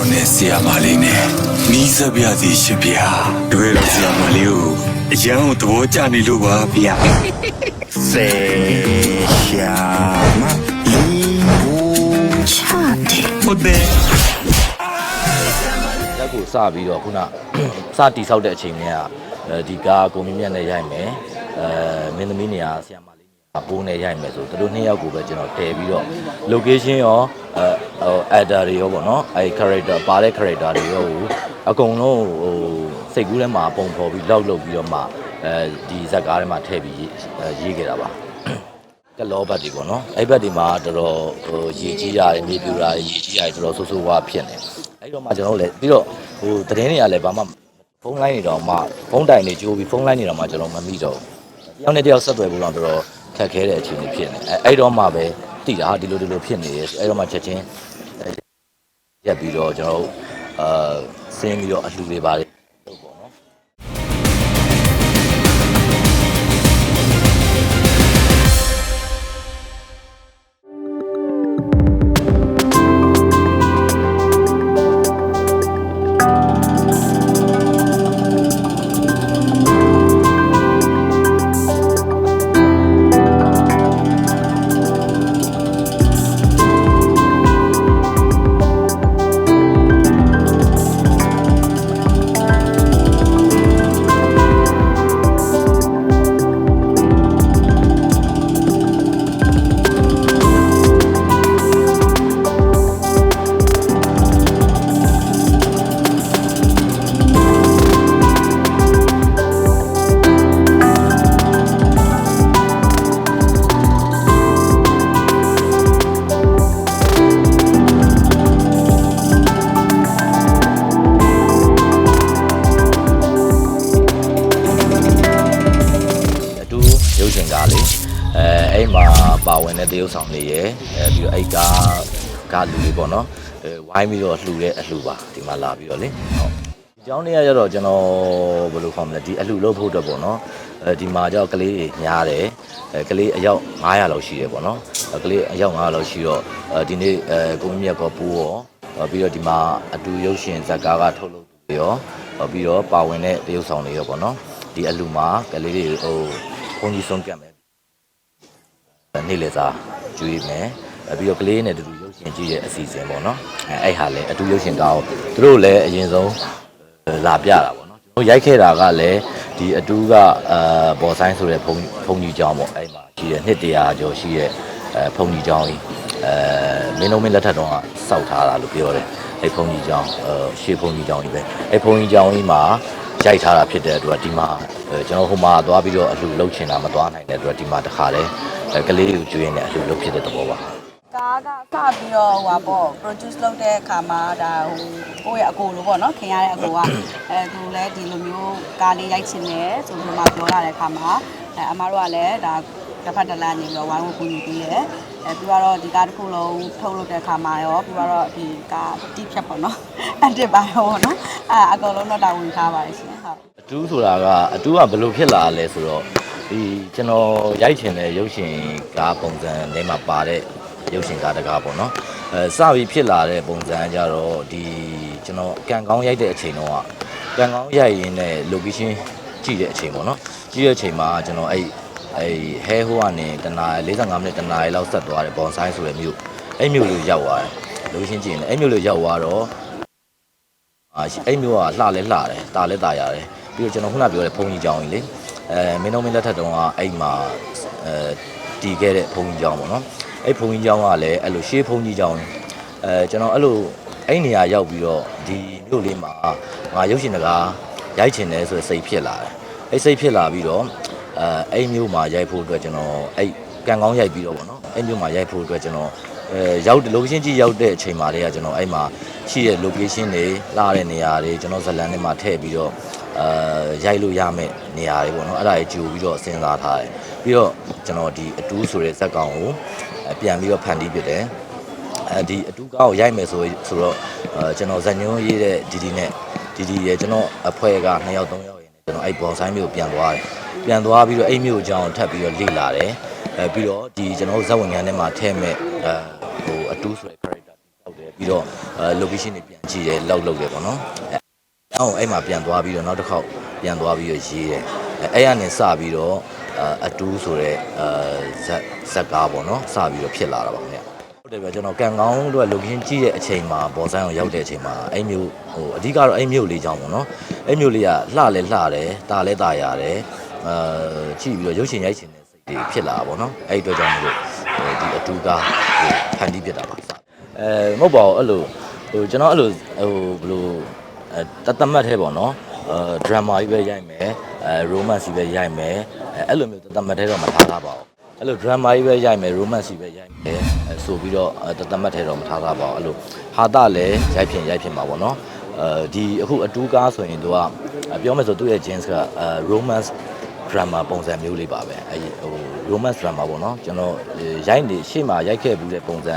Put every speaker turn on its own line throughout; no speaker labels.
တော်နဲ့ဆီယာမလေးနဲ့နီးစပ်ပြစီရှင်ဗျာတပည့်တော်ဆီယာမလေးကိုအရန်ကိုသဘောကျနေလို့ပါဗျာ
စေရှာမလီဘူချာတီ
ဟုတ်တယ်
လက်ကိုစပြီးတော့ခုနစတီဆောက်တဲ့အချိန်တွေကအဲဒီကားကိုမြင့်မြတ်နဲ့ရိုက်မယ်အဲမင်းသမီးနေရာဆီယမလေးနေရာပိုးနဲ့ရိုက်မယ်ဆိုသူတို့နှစ်ယောက်ကိုပဲကျွန်တော်တည်ပြီးတော့ location ရောအဲ ဟို actor တွေရောပေါ့နော်အဲ character ပါတဲ့ character တွေရောကိုအကုန်လုံးဟိုစိတ်ကူးထဲမှာပုံဖော်ပြီးလောက်လုပ်ပြီးတော့မှအဲဒီဇက်ကားထဲမှာထည့်ပြီးရေးခဲ့တာပါကလောဘတ်တွေပေါ့နော်အဲ့ဘက်တွေမှာတော်တော်ဟိုရေကြီးရတယ်မြေပြူရတယ်ရေကြီးရတယ်တော်တော်ဆိုးဆိုးဝါးဖြစ်နေအဲ့တော့မှကျွန်တော်တို့လည်းပြီးတော့ဟိုသတင်းတွေကလည်းဘာမှဖုန်းလိုင်းနေတော့မှဖုန်းတိုင်တွေကြိုးပြီးဖုန်းလိုင်းနေတော့မှကျွန်တော်မမိတော့ဘူးတယောက်နဲ့တယောက်ဆက်သွယ်ဖို့တော့တော်တော်ခက်ခဲတဲ့အခြေအနေဖြစ်နေအဲ့အဲ့တော့မှပဲ တိတာဟာဒီလိုဒီလိုဖြစ်နေရဲ့အဲ့တော့မှချက်ချင်းရက်ပြီးတော့ကျွန်တော်တို့အာဆင်းပြီးတော့အလှူတွေပါတယ် အဲ့မှာပါဝင်တဲ့တရုပ်ဆောင်တွေရယ်အဲပြီးတော့အဲ့ကားကလူတွေပေါ့နော်အဲဝိုင်းပြီးတော့လှူတဲ့အလှူပါဒီမှာလာပြီးတော့လေဟုတ်ဒီကြောင်းတွေကကျတော့ကျွန်တော်ဘယ်လိုခေါ်မလဲဒီအလှူလုပ်ဖို့အတွက်ပေါ့နော်အဲဒီမှာကြောက်ကလေးညားတယ်အဲကလေးအယောက်900လောက်ရှိတယ်ပေါ့နော်ကလေးအယောက်900လောက်ရှိတော့ဒီနေ့အဲကိုမြတ်ကောပိုးရောပြီးတော့ဒီမှာအတူရုပ်ရှင်ဇက်ကားကထုတ်လုပ်သူရောပြီးတော့ပါဝင်တဲ့တရုပ်ဆောင်တွေရောပေါ့နော်ဒီအလှူမှာကလေးတွေဟိုဘုန်းကြီးဆုံးကတ်မယ် နေ့လေသာကျွေးမယ်အဲပြီးတော့ကလေးနဲ့တူတူရုပ်ရှင်ကြည့်ရဲ့အစီအစဉ်ပေါ့နော်အဲအဲ့ဟာလည်းအတူရုပ်ရှင်ကောင်းသူတို့လည်းအရင်ဆုံးအဲလာပြတာပေါ့နော်ကျွန်တော်ရိုက်ခဲ့တာကလည်းဒီအတူကအာဘော်ဆိုင်ဆိုတဲ့ဘုန်းဘုန်းကြီးကျောင်းပေါ့အဲ့မှာရှိတဲ့နှစ်တရာကျော်ရှိတဲ့အဲဘုန်းကြီးကျောင်းကြီးအဲမင်းလုံးမင်းလက်ထက်တုန်းကစောက်ထားတာလို့ပြောတယ်အဲ့ဘုန်းကြီးကျောင်းအဲရှေးဘုန်းကြီးကျောင်းကြီးပဲအဲ့ဘုန်းကြီးကျောင်းကြီးမှာရိုက်ထားတာဖြစ်တဲ့အတွက်ဒီမှာအဲကျွန်တော်ဟိုမှာသွားပြီးတော့အလှလုပ်ချင်တာမသွားနိုင်တဲ့အတွက်ဒီမှာတခါလဲအဲ ကလေးကိုကျွေးနေအလှလုပ်ဖြစ်တဲ့သဘောပါ
ကားကစပြီးတော့ဟိုပါပေါ့ produce လုပ်တဲ့အခါမှာဒါဟိုကိုယ့်ရဲ့အကိုလိုပေါ့နော်ခင်ရတဲ့အကိုကအဲသူလည်းဒီလိုမျိုးကားလေးရိုက်ချင်တယ်ဆိုပြီးမှပြောလာတဲ့အခါမှာအဲအမားတို့ကလည်းဒါတစ်ဖက်တစ်လမ်းနေပြီးတော့ဝိုင်းဝန်းကူညီပေးတယ်အဲပြီးတော့ဒီကားတစ်ခုလုံးထုတ်လုပ်တဲ့အခါမှာရောပြီးတော့ဒီကားတိဖြတ်ပေါ့နော်အန်တစ်ပါရောပေါ့နော်အဲအကုန်လုံးတော့တာဝန်ထားပါတယ်ရှင်ဟုတ်
အတူဆိုတာကအတူကဘယ်လိုဖြစ်လာလဲဆိုတော့ ဒီကျွန်တော်ရိုက်ချင်တဲ့ရုပ်ရှင်ကားပုံစံထဲမှာပါတဲ့ရုပ်ရှင်ကားတကားပေါ့နော်အဲစပြီးဖြစ်လာတဲ့ပုံစံကြတော့ဒီကျွန်တော်ကန်ကောင်းရိုက်တဲ့အချိန်တော့ကန်ကောင်းရိုက်ရင်းနဲ့ location ကြည့်တဲ့အချိန်ပေါ့နော်ကြည့်တဲ့အချိန်မှာကျွန်တော်အဲ့အဲ့ဟဲဟိုကနေတနား45မိနစ်တနားရီလောက်ဆက်သွားတယ်ဘွန်ဆိုင်ဆိုတဲ့မြို့အဲ့မြို့လေးရောက်သွားတယ် location ကြည့်ရင်လည်းအဲ့မြို့လေးရောက်သွားတော့အာအဲ့မျိုးကလှလဲလှတယ်တာလဲတာရတယ်ပြီးတော့ကျွန်တော်ခုနပြောတဲ့ဘုံကြီးကြောင်ကြီးလေ အဲမင်းတို့မင်းလက်ထက်တုန်းကအဲ့မှာအဲတီးခဲ့တဲ့ဘုံကြီးကြောင်ပေါ့နော်အဲ့ဘုံကြီးကြောင်ကလည်းအဲ့လိုရှေးဘုံကြီးကြောင်အဲကျွန်တော်အဲ့လိုအဲ့နေရာရောက်ပြီးတော့ဒီမြို့လေးမှာငါရုပ်ရှင်တကားရိုက်ချင်တယ်ဆိုတဲ့စိတ်ဖြစ်လာတယ်အဲ့စိတ်ဖြစ်လာပြီးတော့အဲအဲ့မြို့မှာရိုက်ဖို့အတွက်ကျွန်တော်အဲ့ကန်ကောင်းရိုက်ပြီးတော့ပေါ့နော်အဲ့မြို့မှာရိုက်ဖို့အတွက်ကျွန်တော်အဲရောက် location ကြီးရောက်တဲ့အချိန်မှာတည်းကကျွန်တော်အဲ့မှာရှိတဲ့ location တွေလာတဲ့နေရာတွေကျွန်တော်ဇလန်ထဲမှာထည့်ပြီးတော့ အာရိုက်လို့ရမယ့်နေရာတွေပေါ့နော်အဲ့ဒါကြီးကြိုပြီးတော့စဉ်းစားထားတယ်ပြီးတော့ကျွန်တော်ဒီအတူးဆိုတဲ့ဇက်ကောင်ကိုအဲပြန်ပြီးတော့ဖန်တီးပြတယ်အဲဒီအတူးကောက်ကိုရိုက်မယ်ဆိုဆိုတော့အဲကျွန်တော်ဇက်ညွန်းရေးတဲ့ဒီဒီနဲ့ဒီဒီရဲ့ကျွန်တော်အဖွဲက2ယောက်3ယောက်ရင်းနဲ့ကျွန်တော်အဲ့ဘောင်ဆိုင်မျိုးကိုပြန်သွားတယ်ပြန်သွားပြီးတော့အဲ့မျိုးအကြောင်းထပ်ပြီးတော့လေ့လာတယ်အဲပြီးတော့ဒီကျွန်တော်ဇက်ဝင်ငန်းထဲမှာထည့်မဲ့အဲဟိုအတူးဆိုတဲ့ character တောက်တယ်ပြီးတော့အဲ location တွေပြန်ကြည့်တယ်လောက်လောက်တယ်ပေါ့နော်အဲ အောင်အဲ့မှာပြန်သွားပြီးတော့နောက်တစ်ခေါက်ပြန်သွားပြီးတော့ရေးတယ်အဲအဲ့ရနေစပြီးတော့အဲအတူဆိုတော့အဲဇက်ဇက်ကားပေါ့နော်စပြီးတော့ဖြစ်လာတာပါခင်ဗျဟုတ်တယ်ဗျကျွန်တော်ကန်ကောင်းတို့က location ကြည့်တဲ့အချိန်မှာဘော်ဆိုင်အောင်ရောက်တဲ့အချိန်မှာအဲ့မျိုးဟိုအဓိကတော့အဲ့မျိုးလေးကြောင့်ပေါ့နော်အဲ့မျိုးလေးကလှလဲလှတယ်တာလဲတာရတယ်အဲကြည့်ပြီးတော့ရုပ်ရှင်ရိုက်ရှင်တဲ့စိတ်တွေဖြစ်လာတာပေါ့နော်အဲ့ဒီအတွက်ကြောင့်မလို့ဒီအတူကားဟိုဖန်တီးဖြစ်တာပါအဲမဟုတ်ပါဘူးအဲ့လိုဟိုကျွန်တော်အဲ့လိုဟိုဘယ်လိုအဲ တတ်တတ်မှတ်သေးပေါ့နော်အဲဒရမာကြီးပဲရိုက်မယ်အဲ romance ကြီးပဲရိုက်မယ်အဲအဲ့လိုမျိုးတတ်တတ်မှတ်သေးတော့မထားတာပါဘူးအဲ့လို drama ကြီးပဲရိုက်မယ် romance ကြီးပဲရိုက်မယ်အဲဆိုပြီးတော့အဲတသက်မှတ်ထဲတော့မထားတာပါဘူးအဲ့လိုဟာတာလည်းရိုက်ဖြစ်ရိုက်ဖြစ်မှာပေါ့နော်အဲဒီအခုအတူကားဆိုရင်သူကအဲပြောမယ်ဆိုသူ့ရဲ့ jeans ကအဲ romance drama ပုံစံမျိုးလေးပါပဲအဲဟို romance drama ပေါ့နော်ကျွန်တော်အဲရိုက်နေရှေ့မှာရိုက်ခဲ့ဘူးတဲ့ပုံစံ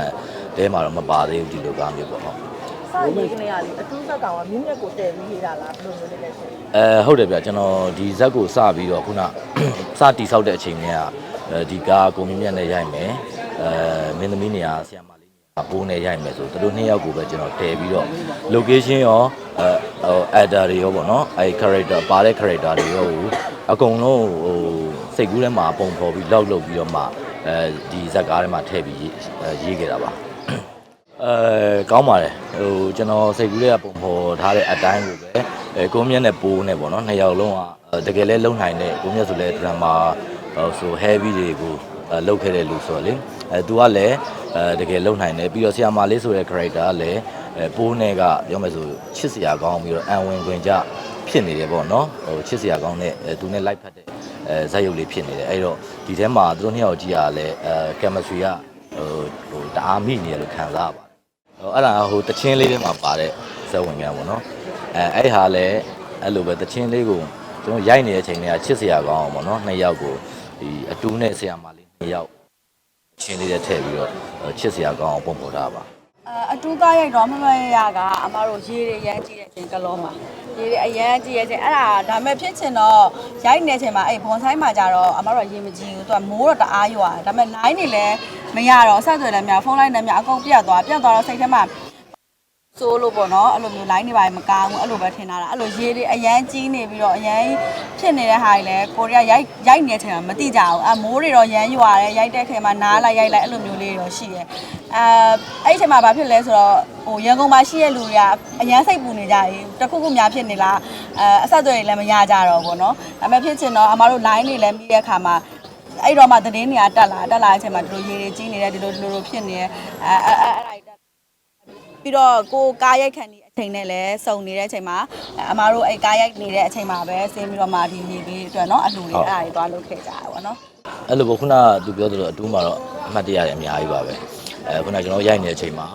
တဲမှာတော့မပါသေးဘူးဒီလိုကားမျိုးပေါ့ဟုတ်
စာရေးကလေးကလေအထူးဇက်ကောင်ကမြင်းမြက်ကိုတည်ပြီးနေတာလားဘယ်လိုမျိုးလဲရှင်
အဲဟုတ်တယ်ဗျကျွန်တော်ဒီဇက်ကိုစပြီးတော့ခုနစတီဆောက်တဲ့အချိန်ကအဲဒီကားကိုမြင့်မြတ်နဲ့ရိုက်မယ်အဲမင်းသမီးနေရာဆီယမလေးနေရာပိုးနဲ့ရိုက်မယ်ဆိုသူတို့နှစ်ယောက်ကိုပဲကျွန်တော်တည်ပြီးတော့ location ရောအဲဟို actor တွေရောပေါ့နော်အဲ character ပါတဲ့ character တွေရောကိုအကုန်လုံးဟိုစိတ်ကူးထဲမှာပုံဖော်ပြီးလောက်လုပ်ပြီးတော့မှအဲဒီဇက်ကားထဲမှာထည့်ပြီးရေးခဲ့တာပါ အဲကောင်းပါတယ်ဟိုကျွန်တော်စိတ်ကူးလေးကပုံဖော်ထားတဲ့အတိုင်းကိုပဲအဲကိုမြတ်နဲ့ပိုးနဲ့ပေါ့နော်နှစ်ယောက်လုံးကတကယ်လဲလုံနိုင်တဲ့ကိုမြတ်ဆိုလဲဒရမာဆို heavy တွေကိုလုတ်ခဲ့တဲ့လူဆိုတော့လေအဲသူကလည်းအဲတကယ်လုံနိုင်တယ်ပြီးတော့ဆီယာမာလေးဆိုတဲ့ character ကလည်းအဲပိုးနဲ့ကပြောမယ်ဆိုချစ်စရာကောင်းပြီးတော့အံဝင်ခွင်ကြဖြစ်နေတယ်ပေါ့နော်ဟိုချစ်စရာကောင်းတဲ့အဲသူနဲ့ live ဖတ်တဲ့အဲဇာတ်ရုပ်လေးဖြစ်နေတယ်အဲ့တော့ဒီထဲမှာသူတို့နှစ်ယောက်ကြည့်ရလဲအဲ chemistry ကဟိုဟိုတအားမိနေတယ်လို့ခံစားရပါတယ်ဟို အဲ့ဒါဟိုတချင်းလေးထဲမှာပါတဲ့ဇက်ဝင်ကန်းပေါ့နော်အဲအဲ့ဟာလည်းအဲ့လိုပဲတချင်းလေးကိုကျွန်တော်ရိုက်နေတဲ့အချိန်တွေကချစ်စရာကောင်းအောင်ပေါ့နော်နှစ်ယောက်ကိုဒီအတူနဲ့ဆရာမလေးနှစ်ယောက်ချင်းလေးတွေထည့်ပြီးတော့ချစ်စရာကောင်းအောင်ပုံပေါ်ထားပါ
အအတူကားရိုက်တော့မမရရကအမတို့ရေးရရမ်းကြည့်တဲ့အချိန်ကလောမှာရေးရအရမ်းကြည့်ရတဲ့အချိန်အဲ့ဒါဒါမဲ့ဖြစ်ချင်တော့ရိုက်နေတဲ့အချိန်မှာအဲ့ဘွန်ဆိုင်မှာကြတော့အမတို့ကရေးမကြည့်ဘူးသူကမိုးတော့တအားရွာဒါမဲ့ line တွေလည်း မရတော့ဆက်သွယ်လည်းမရဖုန်းလိုင်းလည်းမရအကုန်ပြတ်သွားပြတ်သွားတော့စိတ်ထဲမှာဆိုလို့ပေါ့နော်အဲ့လိုမျိုး line တွေပါမကောင်းဘူးအဲ့လိုပဲထင်တာအဲ့လိုရေးတွေအရန်ကြီးနေပြီးတော့အရန်ဖြစ်နေတဲ့ဟာတွေလည်းကိုရီးယားရိုက်ရိုက်နေတဲ့အချိန်မှာမသိကြဘူးအမိုးတွေတော့ရမ်းရွာတယ်ရိုက်တဲ့ခေတ်မှာနားလိုက်ရိုက်လိုက်အဲ့လိုမျိုးလေးတော့ရှိတယ်အဲအဲ့ဒီအချိန်မှာဘာဖြစ်လဲဆိုတော့ဟိုရန်ကုန်မှာရှိတဲ့လူတွေကအရန်စိတ်ပူနေကြရင်တခုခုများဖြစ်နေလားအဲအဆက်အသွယ်တွေလည်းမရကြတော့ဘူးပေါ့နော်ဒါပေမဲ့ဖြစ်ချင်တော့အမတို့ line တွေလည်းမိတဲ့အခါမှာ အဲ့တော့မှသတင်းတွေကတက်လာတက်လာတဲ့အချိန်မှာဒီလိုရေးတွေကြီးနေတယ်ဒီလိုဒီလိုလိုဖြစ်နေတယ်အဲအဲအဲအဲ့ဒါတွေတက် ပြီးတော့ကိုကားရိုက်ခံနေတဲ့အချိန်နဲ့လည်းစုံနေတဲ့အချိန်မှာအမားတို့အဲ့ကားရိုက်နေတဲ့အချိန်မှာပဲဆင်းပြီးတော့မှဒီရေလေးအတွက်เนาะအလှူတွေအဲ့ဒါတွေသွားလုပ်ခဲ့ကြတာပေါ့နော်
အဲ့လိုပေါ့ခုနကသူပြောသလိုအတူမှာတော့အမှတ်တရတွေအများကြီးပါပဲအဲခုနကကျွန်တော်ရိုက်နေတဲ့အချိန်မှာ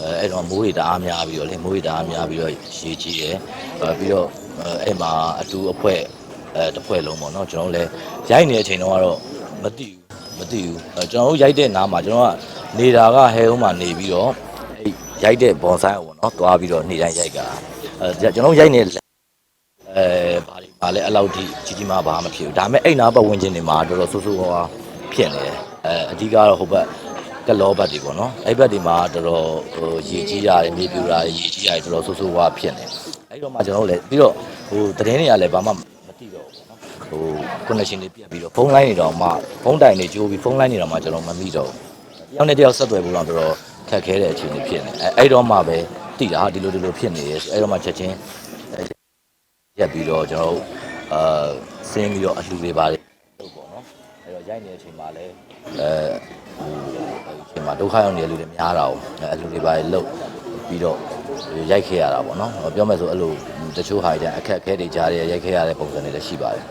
အဲအဲ့တော့မိုးတွေတအားများပြီးတော့လေမိုးတွေတအားများပြီးတော့ရေကြီးတယ်အဲပြီးတော့အဲအဲ့မှာအတူအဖွဲ အဲတစ်ဖွဲလုံးပေါ့နော်ကျွန်တော်လည်းရိုက်နေတဲ့အချိန်တော့ကတော့မသိဘူးမသိဘူးအဲကျွန်တော်တို့ရိုက်တဲ့နားမှာကျွန်တော်ကနေတာကဟဲုံးမှာနေပြီးတော့အဲ့ရိုက်တဲ့ဘွန်ဆိုင်ကိုပေါ့နော်တွားပြီးတော့နေတိုင်းရိုက်ကအဲကျွန်တော်တို့ရိုက်နေအဲဘာတွေပါလဲအဲ့လောက်ထိကြီးကြီးမားမားမဖြစ်ဘူးဒါပေမဲ့အဲ့နာပတ်ဝန်းကျင်တွေမှာတော်တော်ဆိုးဆိုးဝါးဝါးဖြစ်နေတယ်အဲအဓိကတော့ဟိုဘက်ကလောဘတ်တွေပေါ့နော်အဲ့ဘက်တွေမှာတော်တော်ဟိုရေကြီးရတယ်မြေပြူရတယ်ရေကြီးရတယ်တော်တော်ဆိုးဆိုးဝါးဖြစ်နေအဲ့တော့မှကျွန်တော်တို့လည်းပြီးတော့ဟိုသတင်းတွေကလည်းဘာမှမသိတော့ဘူးပေါ့နော် ဟို connection တွေပြတ်ပြီးတော့ဖုန်းလိုင်းတွေတော့မှဖုန်းတိုင်တွေကျိုးပြီးဖုန်းလိုင်းတွေတော့မှကျွန်တော်မမိတော့ဘူးတယောက်နဲ့တယောက်ဆက်သွယ်ဖို့တော့တော်တော်ခက်ခဲတဲ့အခြေအနေဖြစ်နေအဲအဲ့တော့မှပဲသိတာဟာဒီလိုဒီလိုဖြစ်နေတယ်အဲ့တော့မှချက်ချင်းရက်ပြီးတော့ကျွန်တော်တို့အာဆင်းပြီးတော့အလှူတွေပါတယ်လို့ပေါ့နော်အဲ့တော့ရိုက်နေတဲ့အချိန်မှာလည်းအဲဟိုအချိန်မှာဒုက္ခရောက်နေတဲ့လူတွေများတာ哦အလှူတွေပါတယ်လို့ပြီးတော့ရိုက်ခဲ့ရတာပေါ့နော်ပြောမယ်ဆိုအဲ့လိုတချို့ဟာကြအခက်အခဲတွေကြားရရိုက်ခဲ့ရတဲ့ပုံစံတွေလည်းရှိပါတယ်